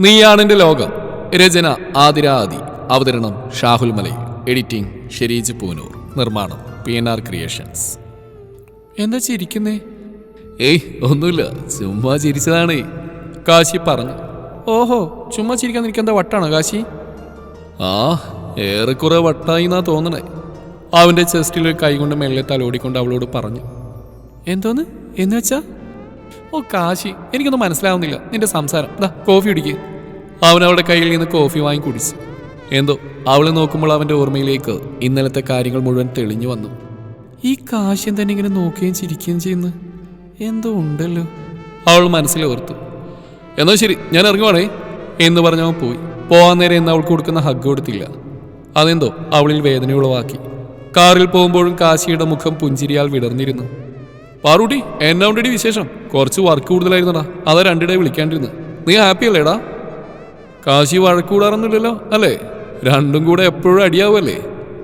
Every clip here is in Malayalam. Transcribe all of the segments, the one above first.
നീയാണെന്റെ ലോകം. രചന ആതിര അവതരണം ഷാഹുൽ മലയിൽ. എഡിറ്റിംഗ് ഷെരീജ് പൂനൂർ. നിർമ്മാണം പി എൻ ആർ ക്രിയേഷൻസ്. എന്താ ചിരിക്കുന്നേ ഏയ് ഒന്നുമില്ല. ചുമ്മാ ചിരിച്ചതാണ്. കാശി പറഞ്ഞു. ഓഹോ ചുമ്മാ ചിരിക്കാൻ എന്താ വട്ടാണോ കാശി? ആ ഏറെക്കുറെ വട്ടായി എന്നാ തോന്നണേ. അവന്റെ ചെസ്റ്റിൽ കൈകൊണ്ട് മെല്ലെ തലോടിക്കൊണ്ട് അവളോട് പറഞ്ഞു. എന്തോന്ന്? എന്ന് വെച്ചാ? ഓ കാശി. എനിക്കൊന്നും മനസ്സിലാവുന്നില്ല. നിന്റെ സംസാരം. ദാ കോഫി കുടിക്കുക അവൻ അവളുടെ കയ്യിൽ നിന്ന് കോഫി വാങ്ങി കുടിച്ചു. എന്തോ അവളെ നോക്കുമ്പോൾ അവന്റെ ഓർമ്മയിലേക്ക് ഇന്നലത്തെ കാര്യങ്ങൾ മുഴുവൻ തെളിഞ്ഞു വന്നു. ഈ കാശ്യം തന്നെ ഇങ്ങനെ നോക്കുകയും ചിരിക്കുകയും ചെയ്യുന്ന? എന്തോ ഉണ്ടല്ലോ. അവൾ മനസ്സിൽ ഓർത്തു. എന്നാ ശരി ഞാൻ ഇറങ്ങുവാണേ. എന്ന് പറഞ്ഞവൻ പോയി. പോകാൻ നേരം എന്ന് അവൾക്ക് കൊടുക്കുന്ന ഹഗ് കൊടുത്തില്ല. അതെന്തോ അവളിൽ വേദന ഉളവാക്കി കാറിൽ പോകുമ്പോഴും കാശിയുടെ മുഖം പുഞ്ചിരിയാൽ വിടർന്നിരുന്നു. പാറൂട്ടി എന്നാ വിശേഷം? കുറച്ച് വർക്ക് കൂടുതലായിരുന്നടാ. അതാ രണ്ടിടെ വിളിക്കാണ്ടിരുന്നു. നീ ഹാപ്പി അല്ലേടാ? കാശി വഴക്കൂടാറൊന്നുമില്ലല്ലോ അല്ലേ? രണ്ടും കൂടെ എപ്പോഴും അടിയാവുമല്ലേ?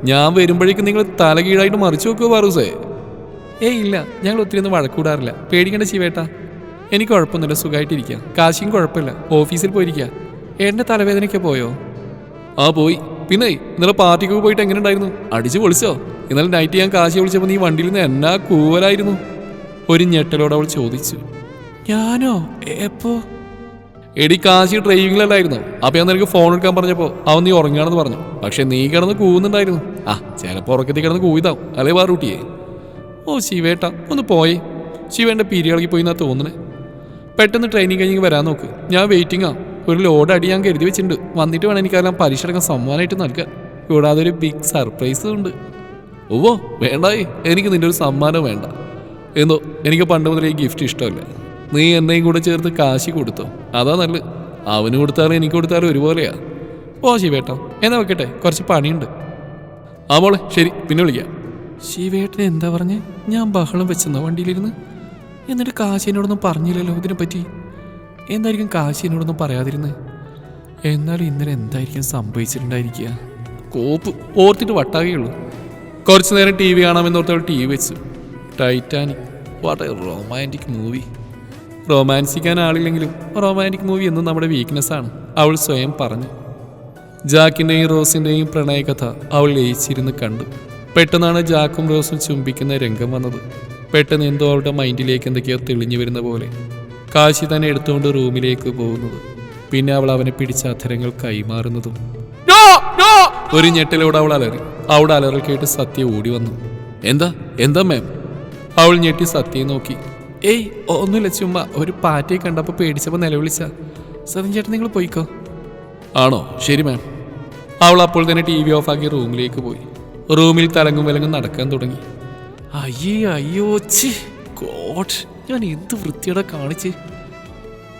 ഞാൻ വരുമ്പോഴേക്കും നിങ്ങൾ തലകീഴായിട്ട് മറിച്ചു വെക്കുമോ പാറൂസേ ഏയ് ഇല്ല ഞങ്ങൾ ഒത്തിരി ഒന്നും വഴക്കൂടാറില്ല. പേടിക്കേണ്ട ശിവേട്ടാ. എനിക്ക് കുഴപ്പമൊന്നുമില്ല സുഖമായിട്ടിരിക്കുക കാശിയും കുഴപ്പമില്ല. ഓഫീസിൽ പോയിരിക്കുക എന്റെ തലവേദനയ്ക്ക് പോയോ? ആ പോയി. പിന്നെ ഇന്നലെ പാർട്ടിക്ക് പോയിട്ട് എങ്ങനെ ഉണ്ടായിരുന്നു? അടിച്ചു പൊളിച്ചോ? ഇന്നലെ നൈറ്റ് ഞാൻ കാശി വിളിച്ചപ്പോൾ നീ വണ്ടിയിൽ നിന്ന് എന്നാ കൂവലായിരുന്നു? ഒരു ഞെട്ടലോട് അവൾ ചോദിച്ചു. ഞാനോ? എപ്പോ? എടി കാശി ഡ്രൈവിംഗിലല്ലായിരുന്നു അപ്പൊ ഞാൻ നിനക്ക് ഫോൺ എടുക്കാൻ പറഞ്ഞപ്പോ അവൻ നീ ഉറങ്ങാണെന്ന് പറഞ്ഞു. പക്ഷെ നീ കിടന്ന് കൂവുന്നുണ്ടായിരുന്നു. ആ ചിലപ്പോ ഉറക്കത്തിൽ കിടന്ന് കൂവിതാവും. അല്ലേ പാറൂട്ടിയെ ഓ ശിവേട്ട ഒന്ന് പോയി. ശിവേന്റെ പീരിയാളിക്ക് പോയി എന്നാ തോന്നണേ. പെട്ടെന്ന് ട്രെയിനിങ് കഴിഞ്ഞ് വരാൻ നോക്ക്. ഞാൻ വെയിറ്റിംഗ് ആ. ഒരു ലോഡ് അടി ഞാൻ കരുതി വെച്ചിട്ടുണ്ട്. വന്നിട്ട് വേണം എനിക്കെല്ലാം പരീക്ഷ അടക്കം സമ്മാനമായിട്ട് നൽകാൻ. കൂടാതെ ഒരു ബിഗ് സർപ്രൈസും ഉണ്ട്. ഓവോ വേണ്ടായി. എനിക്ക് നിന്റെ ഒരു സമ്മാനം വേണ്ട. എന്തോ എനിക്ക് പണ്ട് മുതലേ ഈ ഗിഫ്റ്റ് ഇഷ്ടമല്ല? നീ എന്നെയും കൂടെ ചേർത്ത് കാശി കൊടുത്തോ? അതാ നല്ല അവന് കൊടുത്താലും എനിക്ക് കൊടുത്താലും ഒരുപോലെയാ. ഓ ശിവേട്ടോ എന്നാ വെക്കട്ടെ കുറച്ച് പണിയുണ്ട്. ആ മോളെ ശരി പിന്നെ വിളിക്കാം. ശിവേട്ടൻ എന്താ പറഞ്ഞേ? ഞാൻ ബഹളം വെച്ചെന്നോ വണ്ടിയിലിരുന്ന്? എന്നിട്ട് കാശിനോടൊന്നും പറഞ്ഞില്ലല്ലോ ഇതിനെപ്പറ്റി. എന്തായിരിക്കും കാശിനോടൊന്നും പറയാതിരുന്നത് എന്നാലും ഇന്നലെ എന്തായിരിക്കും സംഭവിച്ചിട്ടുണ്ടായിരിക്കുക? കോപ്പ് ഓർത്തിട്ട് വട്ടാകുകയുള്ളൂ കുറച്ചു നേരം ടി വി കാണാമെന്നോർത്ത് ടി വി വെച്ചു. Titanic. What a romantic movie റൊമാൻസിക്കാൻ ആളില്ലെങ്കിലും റൊമാന്റിക് മൂവി എന്നും നമ്മുടെ വീക്ക്നെസ് ആണ്. അവൾ സ്വയം പറഞ്ഞു. ജാക്കിന്റെയും റോസിന്റെയും പ്രണയകഥ അവൾ ലയിച്ചിരുന്ന് കണ്ടു. പെട്ടെന്നാണ് ജാക്കും റോസും ചുംബിക്കുന്ന രംഗം വന്നത്. പെട്ടെന്ന് എന്തോ അവളുടെ മൈൻഡിലേക്ക് എന്തൊക്കെയോ തെളിഞ്ഞു വരുന്ന പോലെ. കാശി തന്നെ എടുത്തുകൊണ്ട് റൂമിലേക്ക് പോകുന്നത്. പിന്നെ അവൾ അവനെ പിടിച്ച അധരങ്ങൾ കൈമാറുന്നതും. ഒരു ഞെട്ടലോട് അവൾ അലറി. അവളുടെ അലറൽ കേട്ട് സത്യ ഓടി വന്നു. എന്താ? എന്താ മാം അവൾ ഞെട്ടി സത്യം നോക്കി. ഏയ് ഒന്നുമില്ല ചുമ്മാ ഒരു പാറ്റയെ കണ്ടപ്പോൾ പേടിച്ചപ്പോൾ നിലവിളിച്ച സത്യൻ ചേട്ടൻ നിങ്ങൾ പോയിക്കോ. ആണോ? ശരി മാം അവൾ അപ്പോൾ തന്നെ ടി വി ആക്കി റൂമിലേക്ക് പോയി. റൂമിൽ തലങ്ങും വിലങ്ങും നടക്കാൻ തുടങ്ങി. അയ്യേ അയ്യോ ചി ഗോഡ് ഞാൻ എന്ത് വൃത്തിയുടെ കാണിച്ച്.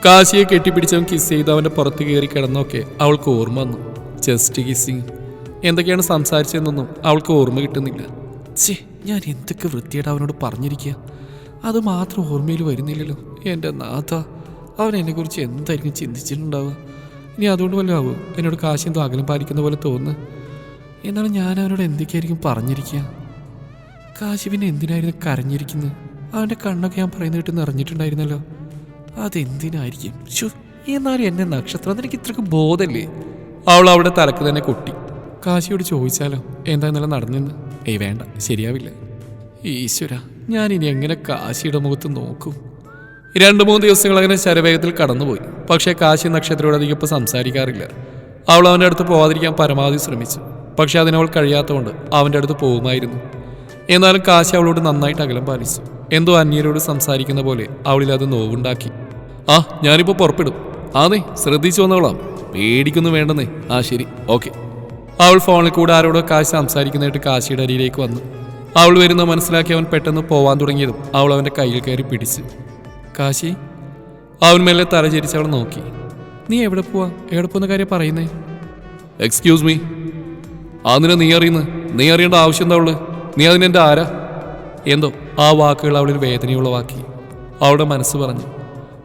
കാശിയെ കെട്ടിപ്പിടിച്ചവൻ കിസ് ചെയ്ത് അവന്റെ പുറത്ത് കയറി കിടന്നൊക്കെ അവൾക്ക് ഓർമ്മ വന്നു. ജസ്റ്റ് കിസ്സിങ് എന്തൊക്കെയാണ് സംസാരിച്ചതെന്നൊന്നും അവൾക്ക് ഓർമ്മ കിട്ടുന്നില്ല. ഛേ ഞാൻ എന്തൊക്കെ വൃത്തിയായിട്ട് അവനോട് പറഞ്ഞിരിക്കുക അത് മാത്രം ഓർമ്മയിൽ വരുന്നില്ലല്ലോ. എന്റെ നാഥ അവൻ എന്നെക്കുറിച്ച് എന്തായിരിക്കും ചിന്തിച്ചിട്ടുണ്ടാവുക? ഇനി അതുകൊണ്ട് വല്ല ആവും എന്നോട് കാശി എന്തോ അകലം പാലിക്കുന്ന പോലെ തോന്നുന്നു. എന്നാലും ഞാൻ അവനോട് എന്തൊക്കെയായിരിക്കും പറഞ്ഞിരിക്കുക കാശി പിന്നെ എന്തിനായിരുന്നു കരഞ്ഞിരിക്കുന്നത് അവന്റെ കണ്ണൊക്കെ ഞാൻ പറയുന്ന കേട്ട് നിറഞ്ഞിട്ടുണ്ടായിരുന്നല്ലോ. അതെന്തിനായിരിക്കും? എന്നാലും എന്നെ നക്ഷത്രം എനിക്ക് ഇത്രക്ക് ബോധമല്ലേ? അവൾ അവിടെ തലക്ക് തന്നെ കൊട്ടി. കാശിയോട് ചോദിച്ചാലോ എന്താ ഇന്നലെ നടന്നെന്ന്? ഏയ് വേണ്ട ശരിയാവില്ല. ഈശ്വര ഞാൻ ഇനി എങ്ങനെ കാശിയുടെ മുഖത്ത് നോക്കും? രണ്ടു മൂന്ന് ദിവസങ്ങൾ അങ്ങനെ ശരവേഗത്തിൽ കടന്നുപോയി. പക്ഷേ കാശി നക്ഷത്രയോട് അധികം ഇപ്പം സംസാരിക്കാറില്ല. അവൾ അവന്റെ അടുത്ത് പോവാതിരിക്കാൻ പരമാവധി ശ്രമിച്ചു. പക്ഷേ അതിനവൾ കഴിയാത്തതുകൊണ്ട് അവന്റെ അടുത്ത് പോകുമായിരുന്നു. എന്നാലും കാശി അവളോട് നന്നായിട്ട് അകലം പാലിച്ചു. എന്തോ അന്യരോട് സംസാരിക്കുന്ന പോലെ അവളിൽ അത് നോവുണ്ടാക്കി. ആ ഞാനിപ്പോൾ പുറപ്പെടും. ആന്നേ ശ്രദ്ധിച്ചു വന്നോളാം പേടിക്കൊന്നും വേണ്ടെന്നേ. ആ ശരി. ഓക്കെ. അവൾ ഫോണിൽ കൂടെ ആരോടോ കാശി സംസാരിക്കുന്നതായിട്ട് കാശിയുടെ അരിയിലേക്ക് വന്നു. അവൾ വരുന്ന മനസ്സിലാക്കി അവൻ പെട്ടെന്ന് പോവാൻ തുടങ്ങിയതും അവൾ അവന്റെ കയ്യിൽ കയറി പിടിച്ച്. കാശി? അവൻ മെല്ലെ തലചരിച്ച് അവൾ നോക്കി. നീ എവിടെ പോവാ? എവിടെ പോകുന്ന കാര്യം പറയുന്നേ? എക്സ്ക്യൂസ് മീ അതിനെ നീ അറിയുന്നു നീ അറിയേണ്ട ആവശ്യം എന്താ ഉള്ളു നീ അതിനെന്റെ ആരാ? എന്തോ? ആ വാക്കുകൾ അവളിൽ വേദനയുളവാക്കി. അവളുടെ മനസ്സ് പറഞ്ഞു.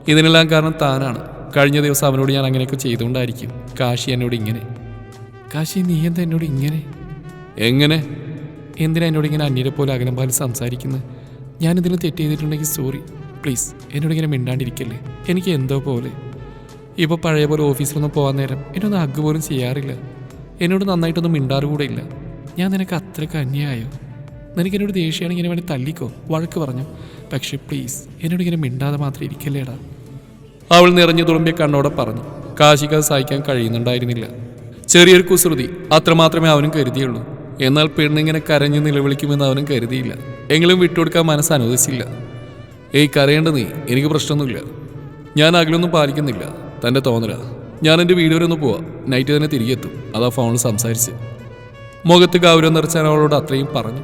ഇതിനെല്ലാം കാരണം താനാണ്. കഴിഞ്ഞ ദിവസം അവനോട് ഞാൻ അങ്ങനെയൊക്കെ ചെയ്തുകൊണ്ടായിരിക്കും. കാശി എന്നോട് ഇങ്ങനെ. കാശി നീ എന്താ എന്നോട് ഇങ്ങനെ? എങ്ങനെ? എന്തിനാ എന്നോട് ഇങ്ങനെ അന്യരെ പോലെ അകലം പാലിൽ സംസാരിക്കുന്നത് ഞാൻ ഇതിൽ തെറ്റ് ചെയ്തിട്ടുണ്ടെങ്കിൽ സോറി പ്ലീസ് എന്നോട് ഇങ്ങനെ മിണ്ടാണ്ടിരിക്കല്ലേ? എനിക്ക് എന്തോ പോലെ. ഇപ്പോൾ പഴയ പോലെ ഓഫീസിലൊന്നും പോകാൻ നേരം എന്നൊന്ന് അഗ് പോലും ചെയ്യാറില്ല. എന്നോട് നന്നായിട്ടൊന്നും മിണ്ടാറ് കൂടെ ഇല്ല ഞാൻ നിനക്ക് അത്രയ്ക്ക് അന്യായോ? നിനക്ക് എന്നോട് ദേഷ്യമാണെങ്കിൽ ഇങ്ങനെ വേണ്ടി തല്ലിക്കോ? വഴക്ക് പറഞ്ഞു? പക്ഷേ പ്ലീസ് എന്നോട് ഇങ്ങനെ മിണ്ടാതെ മാത്രം ഇരിക്കല്ലേടാ? അവൾ നിറഞ്ഞു തുളുമ്പിയ കണ്ണോടെ പറഞ്ഞു. കാശിക്ക് അത് സഹിക്കാൻ കഴിയുന്നുണ്ടായിരുന്നില്ല. ചെറിയൊരു കുസൃതി അത്രമാത്രമേ അവനും കരുതിയുള്ളൂ. എന്നാൽ പെണ്ണിങ്ങനെ കരഞ്ഞു നിലവിളിക്കുമെന്ന് അവനും കരുതിയില്ല. എങ്കിലും വിട്ടുകൊടുക്കാൻ മനസ്സ് അനുവദിച്ചില്ല. ഏയ് കരയേണ്ട നീ. എനിക്ക് പ്രശ്നമൊന്നുമില്ല. ഞാൻ അകലൊന്നും പാലിക്കുന്നില്ല. തന്റെ തോന്നല. ഞാൻ എന്റെ വീട് വരെ ഒന്ന് പോവാം. നൈറ്റ് തന്നെ തിരികെ എത്തും. അതാ ഫോണിൽ സംസാരിച്ച്. മുഖത്ത് ഗൗരവം നിറച്ചാൻ അവളോട് അത്രയും പറഞ്ഞു.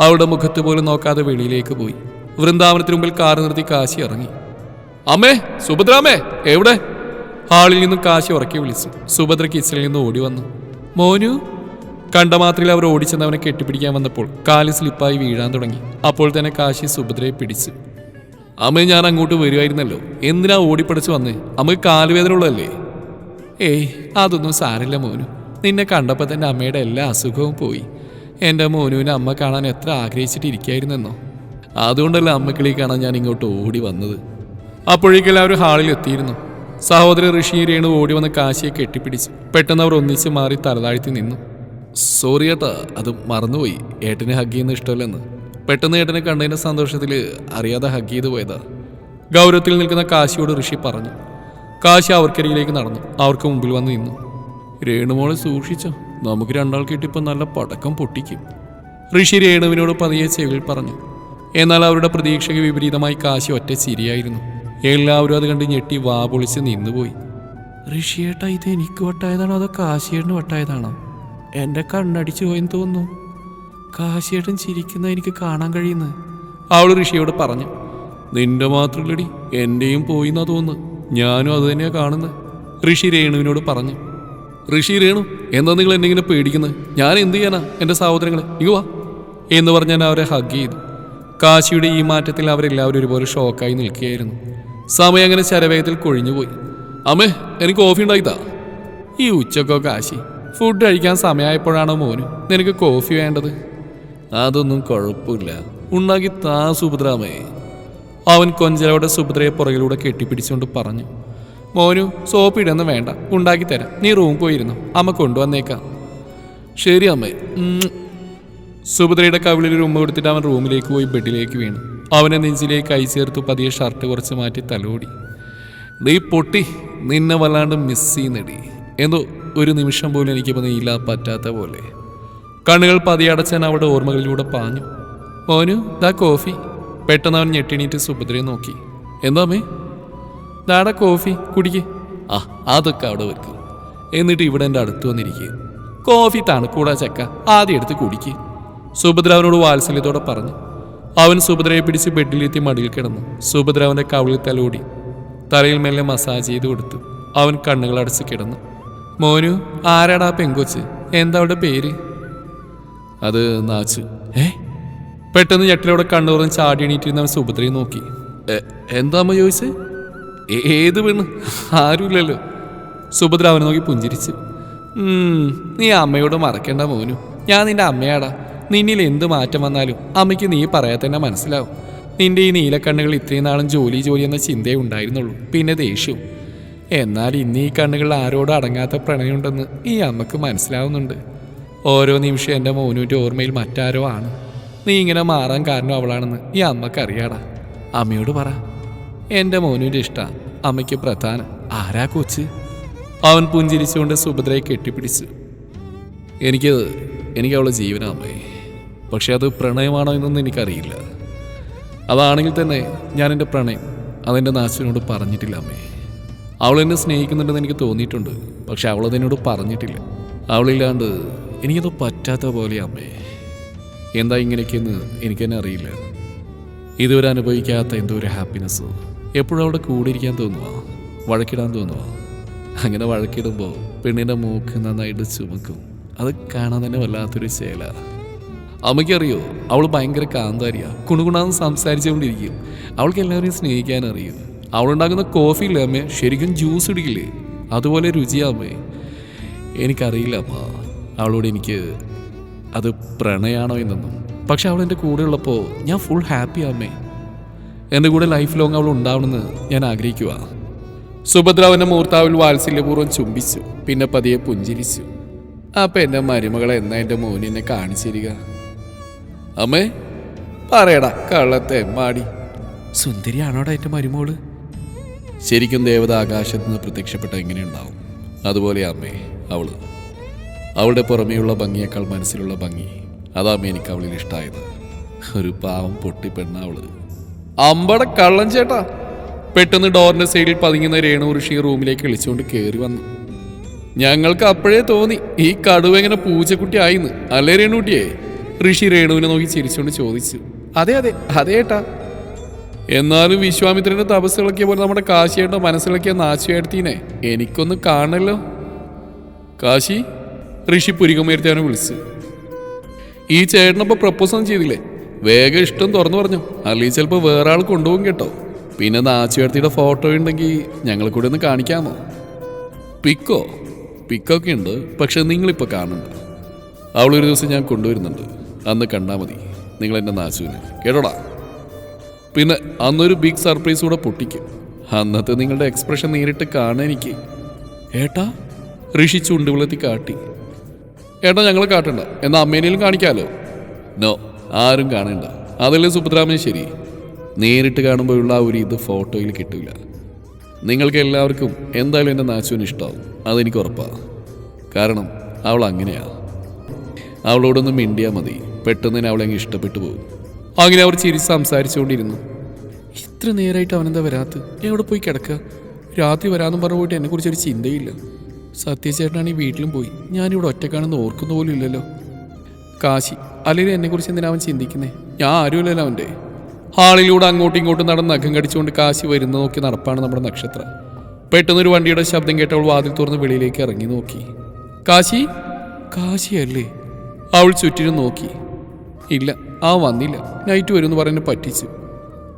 അവളുടെ മുഖത്ത് പോലും നോക്കാതെ വെളിയിലേക്ക് പോയി. വൃന്ദാവനത്തിന് മുമ്പിൽ കാർ നിർത്തി കാശി ഇറങ്ങി. അമ്മേ സുഭദ്രാമേ എവിടെ? ഹാളിൽ നിന്നും കാശി ഉറക്കി വിളിച്ചു. സുഭദ്ര കിച്ചണിൽ നിന്ന് ഓടി വന്നു. മോനു? കണ്ട മാത്രയിൽ അവർ ഓടിച്ചെന്ന് അവനെ കെട്ടിപ്പിടിക്കാൻ വന്നപ്പോൾ കാൽ സ്ലിപ്പായി വീഴാൻ തുടങ്ങി. അപ്പോൾ തന്നെ കാശി സുഭദ്രയെ പിടിച്ചു. അമ്മ ഞാൻ അങ്ങോട്ട് വരുമായിരുന്നല്ലോ എന്തിനാ ഓടിപ്പടിച്ച് വന്നേ? അമ്മയ്ക്ക് കാലുവേദന ഉള്ളതല്ലേ? ഏയ് അതൊന്നും സാരില്ല മോനു. നിന്നെ കണ്ടപ്പോൾ തന്നെ അമ്മയുടെ എല്ലാ അസുഖവും പോയി. എന്റെ മോനുവിനെ അമ്മ കാണാൻ എത്ര ആഗ്രഹിച്ചിട്ടിരിക്കായിരുന്നെന്നോ അതുകൊണ്ടല്ല അമ്മക്കിളി കാണാൻ ഞാൻ ഇങ്ങോട്ട് ഓടി വന്നത്. അപ്പോഴേക്കെല്ലാം അവർ ഹാളിൽ എത്തിയിരുന്നു സഹോദരൻ ഋഷി രേണു ഓടി വന്ന് കാശിയെ കെട്ടിപ്പിടിച്ച് പെട്ടെന്ന് അവർ ഒന്നിച്ച് മാറി തലതാഴ്ത്തി നിന്നു. സോറി ഏട്ടാ അത് മറന്നുപോയി. ഏട്ടനെ ഹഗ് ചെയ്യുന്ന ഇഷ്ടമല്ലെന്ന്. പെട്ടെന്ന് ഏട്ടനെ കണ്ടതിന്റെ സന്തോഷത്തിൽ അറിയാതെ ഹഗ് ചെയ്തു പോയതാ. ഗൗരവത്തിൽ നിൽക്കുന്ന കാശിയോട് ഋഷി പറഞ്ഞു. കാശി അവർക്കരികിലേക്ക് നടന്നു. അവർക്ക് മുമ്പിൽ വന്ന് നിന്നു. രേണുമോളെ സൂക്ഷിച്ചോ. നമുക്ക് രണ്ടാൾക്കിട്ടിപ്പോൾ നല്ല പടക്കം പൊട്ടിക്കും. ഋഷി രേണുവിനോട് പതിയെ ചെവിൽ പറഞ്ഞു. എന്നാൽ അവരുടെ പ്രതീക്ഷയ്ക്ക് വിപരീതമായി കാശി ഒറ്റ ചിരിയായിരുന്നു. എല്ലാവരും അത് കണ്ട് ഞെട്ടി വാ പൊളിച്ച് നിന്നുപോയി. ഋഷിയേട്ടാ ഇത് എനിക്ക് വട്ടായതാണോ അതോ കാശിയേട്ടന് വട്ടായതാണോ? എന്റെ കണ്ണടിച്ചു പോയെന്ന് തോന്നുന്നു. കാശിയേട്ടൻ ചിരിക്കുന്ന എനിക്ക് കാണാൻ കഴിയുന്നത് അവൾ ഋഷിയോട് പറഞ്ഞു നിന്റെ മാത്രമല്ലടി എന്റെയും പോയി എന്നാ തോന്നുന്നു. ഞാനും അത് തന്നെയാ കാണുന്നത് ഋഷി രേണുവിനോട് പറഞ്ഞു ഋഷി രേണു എന്താ നിങ്ങൾ എന്നെ ഇങ്ങനെ പേടിക്കുന്നത് ഞാൻ എന്ത് ചെയ്യാനാ എന്റെ സഹോദരങ്ങളെ? ഇങ്ങ് വാ. എന്ന് പറഞ്ഞ് ഞാൻ അവരെ ഹഗ് ചെയ്തു. കാശിയുടെ ഈ മാറ്റത്തിൽ അവരെല്ലാവരും ഒരുപോലെ ഷോക്കായി നിൽക്കുകയായിരുന്നു. സമയം അങ്ങനെ ശരവേഗത്തിൽ കൊഴിഞ്ഞുപോയി. അമ്മേ എനിക്ക് കോഫി ഉണ്ടായിത്താ ഈ ഉച്ചക്കോ കാശി? ഫുഡ് കഴിക്കാൻ സമയമായപ്പോഴാണോ മോന്? നിനക്ക് കോഫി വേണ്ടത്? അതൊന്നും കുഴപ്പമില്ല. ഉണ്ടാക്കി താ സുഭദ്രാമേ അവൻ കൊഞ്ചലോടെ സുഭദ്രയെ പുറകിലൂടെ കെട്ടിപ്പിടിച്ചുകൊണ്ട് പറഞ്ഞു. മോനു സോപ്പ് ഇടുന്ന വേണ്ട. ഉണ്ടാക്കി തരാം നീ റൂം പോയിരുന്നു. അമ്മ കൊണ്ടുവന്നേക്കാം. ശരി അമ്മേ. സുഭദ്രയുടെ കവിളിൽ ഒരു ഉമ്മ കൊടുത്തിട്ട് അവൻ റൂമിലേക്ക് പോയി ബെഡിലേക്ക് വീണു. അവനെ നെഞ്ചിലേക്ക് കൈ ചേർത്തു പതിയെ ഷർട്ട് കുറച്ച് മാറ്റി തലോടി. നീ പൊട്ടി നിന്നെ വല്ലാണ്ട് മിസ് ചെയ്യുന്നടി. എന്തോ ഒരു നിമിഷം പോലും എനിക്കിപ്പോൾ നീയില്ല പറ്റാത്ത പോലെ. കണ്ണുകൾ പതിയടച്ചാൻ അവിടെ ഓർമ്മകളിലൂടെ പാഞ്ഞു. മോനു ദാ കോഫി. പെട്ടെന്ന് അവൻ ഞെട്ടിണീറ്റ് സുഭദ്രയെ നോക്കി. എന്താ മേ ദാടാ കോഫി കുടിക്ക്. ആ അതൊക്കെ അവിടെ വെക്കും. എന്നിട്ട് ഇവിടെ എന്റെ അടുത്ത് വന്നിരിക്കുക കോഫി തണുക്കൂടാ ചക്ക ആദ്യം എടുത്ത് കുടിക്ക്. സുഭദ്ര അവനോട് വാത്സല്യത്തോടെ പറഞ്ഞു. അവൻ സുഭദ്രയെ പിടിച്ച് ബെഡിലെത്തി മടിയിൽ കിടന്നു. സുഭദ്ര അവന്റെ കവിളിൽ തലോടി തലയിൽ മെല്ലെ മസാജ് ചെയ്ത് കൊടുത്തു അവൻ കണ്ണുകൾ അടച്ച് കിടന്നു. മോനു ആരാടാ പെങ്കൊച്ച്? എന്താ അവിടെ പേര്? അത് നാച്ചു. ഏ? പെട്ടെന്ന് ഞെട്ടിലൂടെ കണ്ണു ചാടി എണീറ്റിരുന്ന അവൻ സുഭദ്രയെ നോക്കി. "എ, എന്താ അമ്മ ചോദിച്ചേ? "ഏ- ഏത് പെണ്ണ്? ആരുമില്ലല്ലോ. സുഭദ്ര അവനെ നോക്കി പുഞ്ചിരിച്ചു. നീ അമ്മയോട് മറക്കണ്ട മോനു. ഞാൻ നിന്റെ അമ്മയാടാ. നിന്നിൽ എന്ത് മാറ്റം വന്നാലും അമ്മയ്ക്ക് നീ പറയാൻ തന്നെ മനസ്സിലാവും. നിന്റെ ഈ നീലക്കണ്ണുകൾ ഇത്രയും നാളും ജോലി ജോലി എന്ന ചിന്തയേ ഉണ്ടായിരുന്നുള്ളൂ. പിന്നെ ദേഷ്യവും. എന്നാൽ ഇന്ന് ഈ കണ്ണുകളിൽ ആരോടും അടങ്ങാത്ത പ്രണയമുണ്ടെന്ന് ഈ അമ്മയ്ക്ക് മനസ്സിലാവുന്നുണ്ട്. ഓരോ നിമിഷം എന്റെ മോനുവിന്റെ ഓർമ്മയിൽ മറ്റാരോ ആണ്. നീ ഇങ്ങനെ മാറാൻ കാരണം അവളാണെന്ന് ഈ അമ്മയ്ക്ക് അറിയാടാ. അമ്മയോട് പറ. എന്റെ മോനുവിന്റെ ഇഷ്ടം അമ്മയ്ക്ക് പ്രധാനം. ആരാ കൊച്ച്? അവൻ പുഞ്ചിരിച്ചുകൊണ്ട് സുഭദ്രയെ കെട്ടിപ്പിടിച്ചു. എനിക്ക് എനിക്ക് അവളെ ജീവനാ അമ്മേ. പക്ഷെ അത് പ്രണയമാണോ എന്നൊന്നും എനിക്കറിയില്ല. അതാണെങ്കിൽ തന്നെ ഞാൻ എന്റെ പ്രണയം അതെന്റെ നാശുവിനോട് പറഞ്ഞിട്ടില്ല അമ്മേ. അവൾ എന്നെ സ്നേഹിക്കുന്നുണ്ടെന്ന് എനിക്ക് തോന്നിയിട്ടുണ്ട് പക്ഷെ അവൾ അതിനോട് പറഞ്ഞിട്ടില്ല. അവളില്ലാണ്ട് എനിക്കത് പറ്റാത്ത പോലെ അമ്മേ. എന്താ ഇങ്ങനെയൊക്കെയെന്ന് എനിക്ക് തന്നെ അറിയില്ല. ഇതുവരെ അനുഭവിക്കാത്ത എന്തോ ഒരു ഹാപ്പിനെസ് എപ്പോഴും അവിടെ കൂടിയിരിക്കാൻ തോന്നുവാ വഴക്കിടാൻ തോന്നുക അങ്ങനെ വഴക്കിടുമ്പോൾ പെണ്ണിന്റെ മൂക്ക് നന്നായിട്ട് ചുമക്കും. അത് കാണാൻ തന്നെ വല്ലാത്തൊരു ചേല അമ്മയ്ക്കറിയോ? അവൾ ഭയങ്കര കാന്താരിയാ. കുണുകുണാന്ന് സംസാരിച്ചുകൊണ്ടിരിക്കും അവൾക്ക് എല്ലാവരെയും സ്നേഹിക്കാൻ അറിയും അവളുണ്ടാക്കുന്ന കോഫി ഇല്ലേ അമ്മേ? ശരിക്കും ജ്യൂസ് ഇടിക്കില്ലേ അതുപോലെ രുചിയാമ്മേ എനിക്കറിയില്ല അമ്മ. അവളോട് എനിക്ക് അത് പ്രണയാണോ എന്നൊന്നും. പക്ഷെ അവൾ എന്റെ കൂടെ ഉള്ളപ്പോൾ ഞാൻ ഫുൾ ഹാപ്പി ആമ്മേ എന്റെ കൂടെ ലൈഫ് ലോങ് അവൾ ഉണ്ടാവണമെന്ന് ഞാൻ ആഗ്രഹിക്കുക സുഭദ്ര അവന്റെ മൂർത്താവിൽ വാത്സല്യപൂർവം ചുംബിച്ചു. പിന്നെ പതിയെ പുഞ്ചിരിച്ചു. അപ്പം എന്റെ മരുമകളെ എന്നാ എന്റെ മോനിനെ കാണിച്ചിരിക അമ്മേ പറയടാ കള്ളത്തെ മാടി. സുന്ദരിയാണോടാ എന്റെ മരുമോൾ? ശരിക്കും ദേവത ആകാശത്ത് നിന്ന് പ്രത്യക്ഷപ്പെട്ട എങ്ങനെയുണ്ടാവും? അതുപോലെ അമ്മേ അവൾ. അവളുടെ പുറമേയുള്ള ഭംഗിയേക്കാൾ മനസ്സിലുള്ള ഭംഗി. അതാമ്മ എനിക്ക് അവളിൽ ഇഷ്ടമായത് ഒരു പാവം പൊട്ടി പെണ്ണ അവൾ അമ്പട കള്ളൻ ചേട്ടാ. പെട്ടെന്ന് ഡോറിന്റെ സൈഡിൽ പതുങ്ങുന്ന രേണു ഋഷി റൂമിലേക്ക് വിളിച്ചുകൊണ്ട് കയറി വന്നു. ഞങ്ങൾക്ക് അപ്പോഴേ തോന്നി ഈ കടുവ എങ്ങനെ പൂച്ചക്കുട്ടി ആയിന്ന് അല്ലേ രേണുകുട്ടിയെ ഋഷി രേണുവിനെ നോക്കി ചിരിച്ചുകൊണ്ട് ചോദിച്ചു അതെ അതെ അതെ ഏട്ടാ. എന്നാലും വിശ്വാമിത്രന്റെ തപസ്സുകളൊക്കെ പോലെ നമ്മുടെ കാശിയേട്ട മനസ്സിളക്കിയ നാശുവേട്ടീനെ എനിക്കൊന്ന് കാണല്ലോ കാശി? ഋഷി പുരികമുയർത്തി അവനെ വിളിച്ചു. ഈ ചേട്ടനപ്പോ പ്രപ്പോസ് ഒന്നും ചെയ്തില്ലേ? വേഗം ഇഷ്ടം തുറന്നു പറഞ്ഞു. അല്ലെങ്കിൽ ചിലപ്പോൾ വേറെ ആൾ കൊണ്ടുപോകും കേട്ടോ. പിന്നെ നാച്ചുയർത്തിയുടെ ഫോട്ടോ ഉണ്ടെങ്കിൽ ഞങ്ങളെ കൂടെ ഒന്ന് കാണിക്കാമോ? പിക്കോ? പിക്കൊക്കെ ഉണ്ട്. പക്ഷെ നിങ്ങളിപ്പോൾ കാണണ്ട. അവളൊരു ദിവസം ഞാൻ കൊണ്ടുവരുന്നുണ്ട്. അന്ന് കണ്ടാൽ മതി. നിങ്ങൾ എന്റെ നാശുവിന്. കേട്ടോടാ? പിന്നെ അന്നൊരു ബിഗ് സർപ്രൈസ് കൂടെ പൊട്ടിക്കും. അന്നത്തെ നിങ്ങളുടെ എക്സ്പ്രഷൻ നേരിട്ട് കാണാൻ എനിക്ക്. ഏട്ടാ ഋഷി ചുണ്ടുവിളത്തി കാട്ടി. ഏട്ടാ ഞങ്ങളെ കാട്ടണ്ട. എന്നാ അമ്മേനേലും കാണിക്കാമല്ലോ നോ ആരും കാണണ്ട. അതല്ലേ സുഭദ്രാമൻ ശരി. നേരിട്ട് കാണുമ്പോഴുള്ള ആ ഒരു ഇത് ഫോട്ടോയിൽ കിട്ടില്ല നിങ്ങൾക്ക് എല്ലാവർക്കും എന്തായാലും എന്റെ നാച്ചുവിന് ഇഷ്ടമാവും. അതെനിക്ക് ഉറപ്പാണ് കാരണം അവൾ അങ്ങനെയാണ് അവളോടൊന്ന് മിണ്ടിയാൽ മതി. പെട്ടെന്ന് തന്നെ അവളെങ്ങ് ഇഷ്ടപ്പെട്ടു പോകും. അങ്ങനെ അവർ ചിരി സംസാരിച്ചുകൊണ്ടിരുന്നു. ഇത്ര നേരമായിട്ട് അവനെന്താ വരാത്ത എവിടെ പോയി കിടക്കുക രാത്രി വരാമെന്ന് പറഞ്ഞു പോയിട്ട് എന്നെക്കുറിച്ചൊരു ചിന്തയില്ല. സത്യചേട്ടനാണ് ഈ വീട്ടിലും പോയി. ഞാനിവിടെ ഒറ്റക്കാണെന്ന് ഓർക്കുന്ന പോലും ഇല്ലല്ലോ. കാശി അല്ലെങ്കിൽ എന്നെക്കുറിച്ച് എന്തിനാ അവൻ ചിന്തിക്കുന്നേ? ഞാൻ ആരുമില്ലല്ലോ അവന്റെ. ഹാളിലൂടെ അങ്ങോട്ടും ഇങ്ങോട്ടും നടന്ന് നഖം കടിച്ചുകൊണ്ട് കാശി വരുന്ന നോക്കി നടപ്പാണ് നമ്മുടെ നക്ഷത്രം. പെട്ടെന്നൊരു വണ്ടിയുടെ ശബ്ദം കേട്ടവൾ വാതിൽ തുറന്ന് വെളിയിലേക്ക് ഇറങ്ങി നോക്കി. കാശി? കാശിയല്ലേ? അവൾ ചുറ്റിനും നോക്കി. ഇല്ല ആ വന്നില്ല. നൈറ്റ് വരും എന്ന് പറഞ്ഞ് പറ്റിച്ചു.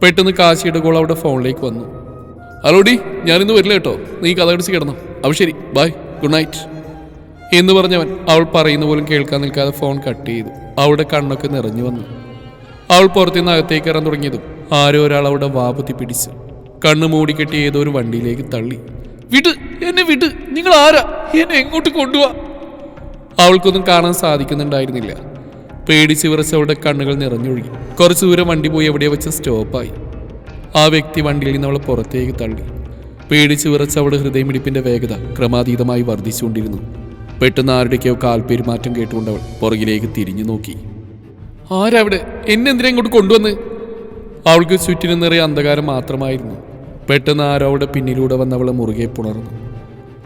പെട്ടെന്ന് കാശിയുടെ കോൾ അവിടെ ഫോണിലേക്ക് വന്നു. ഹലോഡി ഞാനിന്ന് വരില്ല കേട്ടോ. നീ കഥ അടിച്ച് കിടന്നോ. അവ ശരി ബൈ ഗുഡ് നൈറ്റ് എന്ന് പറഞ്ഞവൻ അവൾ പറയുന്ന പോലും കേൾക്കാൻ നിൽക്കാതെ ഫോൺ കട്ട് ചെയ്തു. അവളുടെ കണ്ണൊക്കെ നിറഞ്ഞു വന്നു. അവൾ പുറത്തുനിന്ന് അകത്തേക്ക് കയറാൻ തുടങ്ങിയതും ആരോ ഒരാൾ അവിടെ വാപത്തി പിടിച്ച് കണ്ണ് മൂടിക്കെട്ടി ഏതോ ഒരു വണ്ടിയിലേക്ക് തള്ളി. വിട് എന്നെ വിട്. നിങ്ങൾ ആരാ? എന്നെ എങ്ങോട്ട് കൊണ്ടുപോവാ അവൾക്കൊന്നും കാണാൻ സാധിക്കുന്നുണ്ടായിരുന്നില്ല. പേടിച്ച് വിറച്ച് അവളുടെ കണ്ണുകൾ നിറഞ്ഞൊഴുകി. കുറച്ചു ദൂരം വണ്ടി പോയി എവിടെയോ വെച്ച് സ്റ്റോപ്പായി. ആ വ്യക്തി വണ്ടിയിൽ നിന്ന് അവളെ പുറത്തേക്ക് തള്ളി. പേടിച്ച് വിറച്ച് അവളുടെ ഹൃദയമിടിപ്പിന്റെ വേഗത ക്രമാതീതമായി വർദ്ധിച്ചുകൊണ്ടിരുന്നു. പെട്ടെന്ന് ആരുടെയൊക്കെയോ കാൽപേരുമാറ്റം കേട്ടുകൊണ്ട് അവൾ പുറകിലേക്ക് തിരിഞ്ഞു നോക്കി. ആരവിടെ? എന്നെ എന്തിനാ ഇങ്ങോട്ട് കൊണ്ടുവന്ന്? അവൾക്ക് ചുറ്റിനും നിറയെ അന്ധകാരം മാത്രമായിരുന്നു. പെട്ടെന്ന് ആരോ അവളുടെ പിന്നിലൂടെ വന്ന് അവളെ മുറുകെ പുണർന്നു.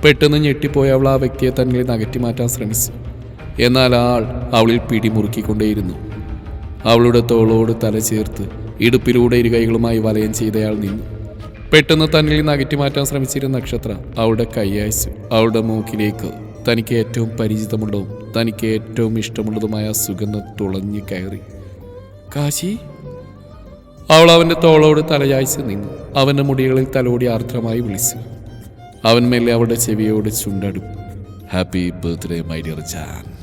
പെട്ടെന്ന് ഞെട്ടിപ്പോയ അവൾ ആ വ്യക്തിയെ തന്നിൽ നിന്ന് അകറ്റി മാറ്റാൻ ശ്രമിച്ചു. എന്നാൽ ആൾ അവളിൽ പിടിമുറുക്കിക്കൊണ്ടേയിരുന്നു. അവളുടെ തോളോട് തല ചേർത്ത് ഇടുപ്പിലൂടെ ഇരു കൈകളുമായി വലയം ചെയ്തയാൾ നിന്നു. പെട്ടെന്ന് തന്നിൽ നിന്ന് അകറ്റി മാറ്റാൻ ശ്രമിച്ചിരുന്ന നക്ഷത്ര അവളുടെ കൈയയച്ചു. അവളുടെ മൂക്കിലേക്ക് തനിക്ക് ഏറ്റവും പരിചിതമുള്ളതും തനിക്ക് ഏറ്റവും ഇഷ്ടമുള്ളതുമായ സുഗന്ധം തുളഞ്ഞു കയറി. കാശി? അവൾ അവന്റെ തോളോട് തലയായ്ച്ച് നിന്നു. അവന്റെ മുടികളിൽ തലോടി ആർദ്രമായി വിളിച്ചു. അവൻ മെല്ലെ അവളുടെ ചെവിയോട് ചുണ്ടടും ഹാപ്പി ബർത്ത്ഡേ മൈ ഡിയർ ജാൻ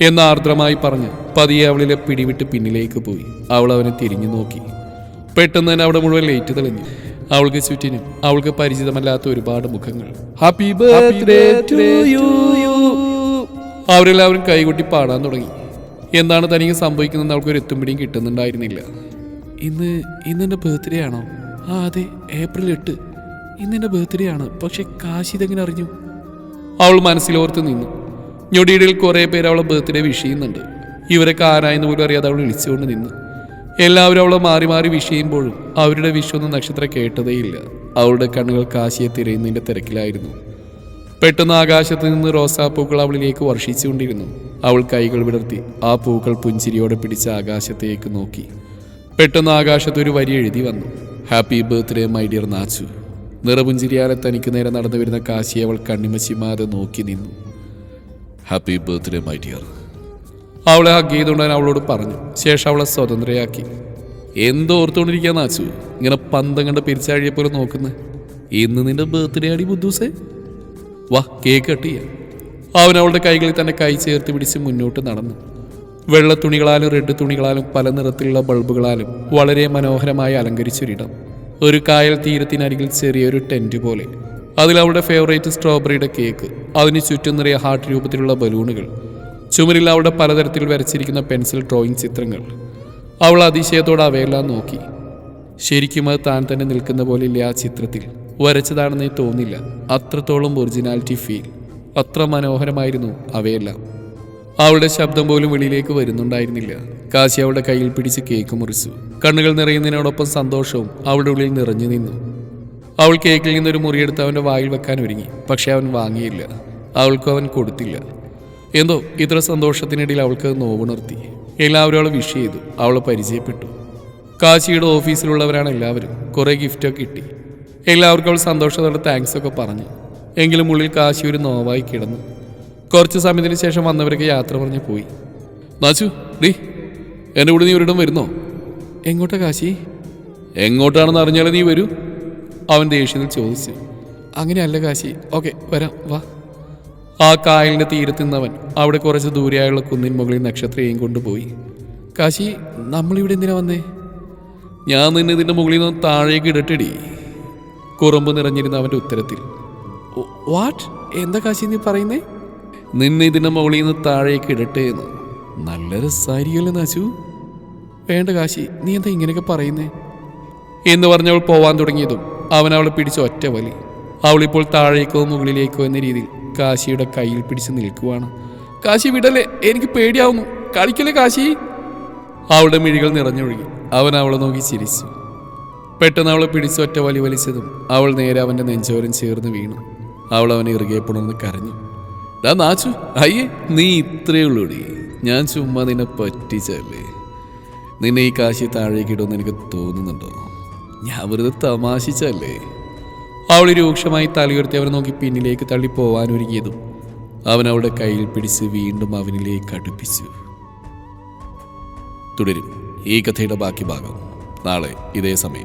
എന്ന് ആർദ്രമായി പറഞ്ഞ് പതിയെ അവളിലെ പിടിവിട്ട് പിന്നിലേക്ക് പോയി. അവൾ അവനെ തിരിഞ്ഞു നോക്കി. പെട്ടെന്ന് തന്നെ അവിടെ മുഴുവൻ ലൈറ്റ് തെളിഞ്ഞു. അവൾക്ക് ചുറ്റിനും അവൾക്ക് പരിചിതമല്ലാത്ത ഒരുപാട് മുഖങ്ങൾ. ഹാപ്പി ബർത്ത്ഡേ ടു യു അവരെല്ലാവരും കൈകൊട്ടി പാടാൻ തുടങ്ങി. എന്താണ് തനിക്ക് സംഭവിക്കുന്നതെന്ന് അവൾക്ക് ഒരു എത്തും പിടിയും കിട്ടുന്നുണ്ടായിരുന്നില്ല. ഇന്ന് ഇന്നെന്റെ ബർത്ത്ഡേ ആണോ? ആ അതെ ഏപ്രിൽ എട്ട്. ഇന്നെന്റെ ബർത്ത്ഡേ ആണ്. പക്ഷെ കാശി ഇതെങ്ങനെ അറിഞ്ഞു? അവൾ മനസ്സിലോർത്ത് നിന്നു. ഞൊടിയിടയിൽ കുറേ പേര് അവളെ ബർത്ത്ഡേ വിഷ് ചെയ്യുന്നുണ്ട്. ഇവരൊക്കെ ആരായെന്ന് പോലും അറിയാതെ അവൾ വിളിച്ചുകൊണ്ട് നിന്ന്. എല്ലാവരും അവളെ മാറി മാറി വിഷ് ചെയ്യുമ്പോഴും അവരുടെ വിഷൊന്നും നക്ഷത്രം കേട്ടതേയില്ല. അവളുടെ കണ്ണുകൾ കാശിയെ തിരയുന്നതിന്റെ തിരക്കിലായിരുന്നു. പെട്ടെന്ന് ആകാശത്ത് നിന്ന് റോസാപ്പൂക്കൾ അവളിലേക്ക് വർഷിച്ചുകൊണ്ടിരുന്നു. അവൾ കൈകൾ വിടർത്തി ആ പൂക്കൾ പുഞ്ചിരിയോടെ പിടിച്ച് ആകാശത്തേക്ക് നോക്കി. പെട്ടെന്ന് ആകാശത്ത് ഒരു വരി എഴുതി വന്നു. Happy birthday my dear Nachu. നിറപുഞ്ചിരിയാലെ തനിക്ക് നേരെ നടന്നു വരുന്ന കാശിയെ അവൾ കണ്ണിമച്ചിമാതെ നോക്കി നിന്നു. ഹാപ്പി ബർത്ത്ഡേ മൈ ഡിയർ അവളെ ഹഗ് ചെയ്തുകൊണ്ട് അവളോട് പറഞ്ഞു. ശേഷം അവളെ സ്വതന്ത്രയാക്കി. എന്തോർത്തുകൊണ്ടിരിക്കാന്ന് ആച്ചു. ഇങ്ങനെ പന്തം കണ്ട് പിരിച്ചാഴിയെ പോലെ നോക്കുന്നത് ഇന്ന് നിന്റെ ബർത്ത്ഡേ ആടി ബുദ്ധൂസേ. വാ കേക്ക് കട്ട് ചെയ്യാം. അവൻ അവളുടെ കൈകളിൽ തന്നെ കൈ ചേർത്ത് പിടിച്ച് മുന്നോട്ട് നടന്നു. വെള്ള തുണികളാലും റെഡ് തുണികളാലും പല നിറത്തിലുള്ള ബൾബുകളാലും വളരെ മനോഹരമായി അലങ്കരിച്ചൊരിടം. ഒരു കായൽ തീരത്തിനരികിൽ ചെറിയൊരു ടെന്റ് പോലെ. അതിൽ അവളുടെ ഫേവറേറ്റ് സ്ട്രോബെറിയുടെ കേക്ക് അതിന് ചുറ്റും നിറയെ ഹാർട്ട് രൂപത്തിലുള്ള ബലൂണുകൾ ചുമരിൽ അവളുടെ പലതരത്തിൽ വരച്ചിരിക്കുന്ന പെൻസിൽ ഡ്രോയിങ് ചിത്രങ്ങൾ. അവൾ അതിശയത്തോടെ അവയെല്ലാം നോക്കി. ശരിക്കും അത് താൻ തന്നെ നിൽക്കുന്ന പോലെയില്ല ആ ചിത്രത്തിൽ. വരച്ചതാണെന്ന് തോന്നില്ല. അത്രത്തോളം ഒറിജിനാലിറ്റി ഫീൽ അത്ര മനോഹരമായിരുന്നു അവയെല്ലാം. അവളുടെ ശബ്ദം പോലും വെളിയിലേക്ക് വരുന്നുണ്ടായിരുന്നില്ല. കാശി അവളുടെ കയ്യിൽ പിടിച്ച് കേക്ക് മുറിച്ചു. കണ്ണുകൾ നിറയുന്നതിനോടൊപ്പം സന്തോഷവും അവളുടെ ഉള്ളിൽ നിറഞ്ഞു നിന്നു. അവൾ കേക്കിൽ നിന്നൊരു മുറിയെടുത്ത് അവന്റെ വായിൽ വെക്കാൻ ഒരുങ്ങി. പക്ഷെ അവൻ വാങ്ങിയില്ല. അവൾക്കും അവൻ കൊടുത്തില്ല. എന്തോ ഇത്ര സന്തോഷത്തിനിടയിൽ അവൾക്ക് നോവുണർത്തി. എല്ലാവരും അവളെ വിഷ് ചെയ്തു. അവളെ പരിചയപ്പെട്ടു. കാശിയുടെ ഓഫീസിലുള്ളവരാണ് എല്ലാവരും. കുറേ ഗിഫ്റ്റൊക്കെ കിട്ടി. എല്ലാവർക്കും അവൾ സന്തോഷത്തോടെ താങ്ക്സ് ഒക്കെ പറഞ്ഞു. എങ്കിലും ഉള്ളിൽ കാശി ഒരു നോവായി കിടന്നു. കുറച്ച് സമയത്തിന് ശേഷം വന്നവരൊക്കെ യാത്ര പറഞ്ഞ് പോയി. നാച്ചു ഡീ എന്റെ കൂടെ നീ ഒരിടം വരുന്നോ? എങ്ങോട്ടാ കാശി? എങ്ങോട്ടാണെന്ന് അറിഞ്ഞാലേ നീ വരൂ. അവൻ ദേഷ്യത്തിൽ ചോദിച്ചു. അങ്ങനെയല്ല കാശി. ഓക്കെ വരാം. വാ. ആ കായലിന്റെ തീരത്ത് നിന്നവൻ അവിടെ കുറച്ച് ദൂരെയായുള്ള കുന്നിൻ മുകളിൽ നക്ഷത്രയെയും കൊണ്ടുപോയി. കാശി നമ്മളിവിടെ എന്തിനാ വന്നേ? ഞാൻ നിന്നെ ഇതിന്റെ മുകളിൽ നിന്ന് താഴേക്ക് ഇടട്ടിടി. കുറുമ്പ് നിറഞ്ഞിരുന്ന അവന്റെ ഉത്തരത്തിൽ. വാട്ട്? എന്താ കാശി നീ പറയുന്നേ? നിന്നെ ഇതിന്റെ മുകളിൽ നിന്ന് താഴേക്ക് ഇടട്ടെ എന്ന്. നല്ല രസായിരിക്കല്ലേ നാശു. വേണ്ട കാശി നീ എന്താ ഇങ്ങനെയൊക്കെ പറയുന്നേ? എന്ന് പറഞ്ഞവൾ പോവാൻ തുടങ്ങിയതും അവൻ അവളെ പിടിച്ച് ഒറ്റ വലി. അവളിപ്പോൾ താഴേക്കോ മുകളിലേക്കോ എന്ന രീതിയിൽ കാശിയുടെ കയ്യിൽ പിടിച്ച് നിൽക്കുവാണ്. കാശി വിടല്ലേ? എനിക്ക് പേടിയാവുന്നു. കളിക്കല്ലേ കാശി? അവളുടെ മിഴികൾ നിറഞ്ഞൊഴുകി. അവൻ അവളെ നോക്കി ചിരിച്ചു. പെട്ടെന്ന് അവളെ പിടിച്ച് ഒറ്റ വലി വലിച്ചതും അവൾ നേരെ അവന്റെ നെഞ്ചോരം ചേർന്ന് വീണു. അവൾ അവനെ ഇറുകെ പുണർന്ന് കരഞ്ഞു. ഡാ നാച്ചു അയ്യേ നീ ഇത്രയേ ഉള്ളൂടി. ഞാൻ ചുമ്മാ നിന്നെ പറ്റിച്ചല്ലേ നിന്നെ ഈ കാശി താഴേക്കിടുമെന്ന് എനിക്ക് തോന്നുന്നുണ്ടോ? ഞാൻ വെറുതെ തമാശിച്ചല്ലേ അവൾ രൂക്ഷമായി തലയുർത്തി അവനെ നോക്കി പിന്നിലേക്ക് തള്ളി പോവാനൊരുങ്ങിയതും അവൻ അവളുടെ കയ്യിൽ പിടിച്ച് വീണ്ടും അവനിലേക്ക് അടുപ്പിച്ചു. തുടരും. ഈ കഥയുടെ ബാക്കി ഭാഗം. നാളെ ഇതേ സമയം.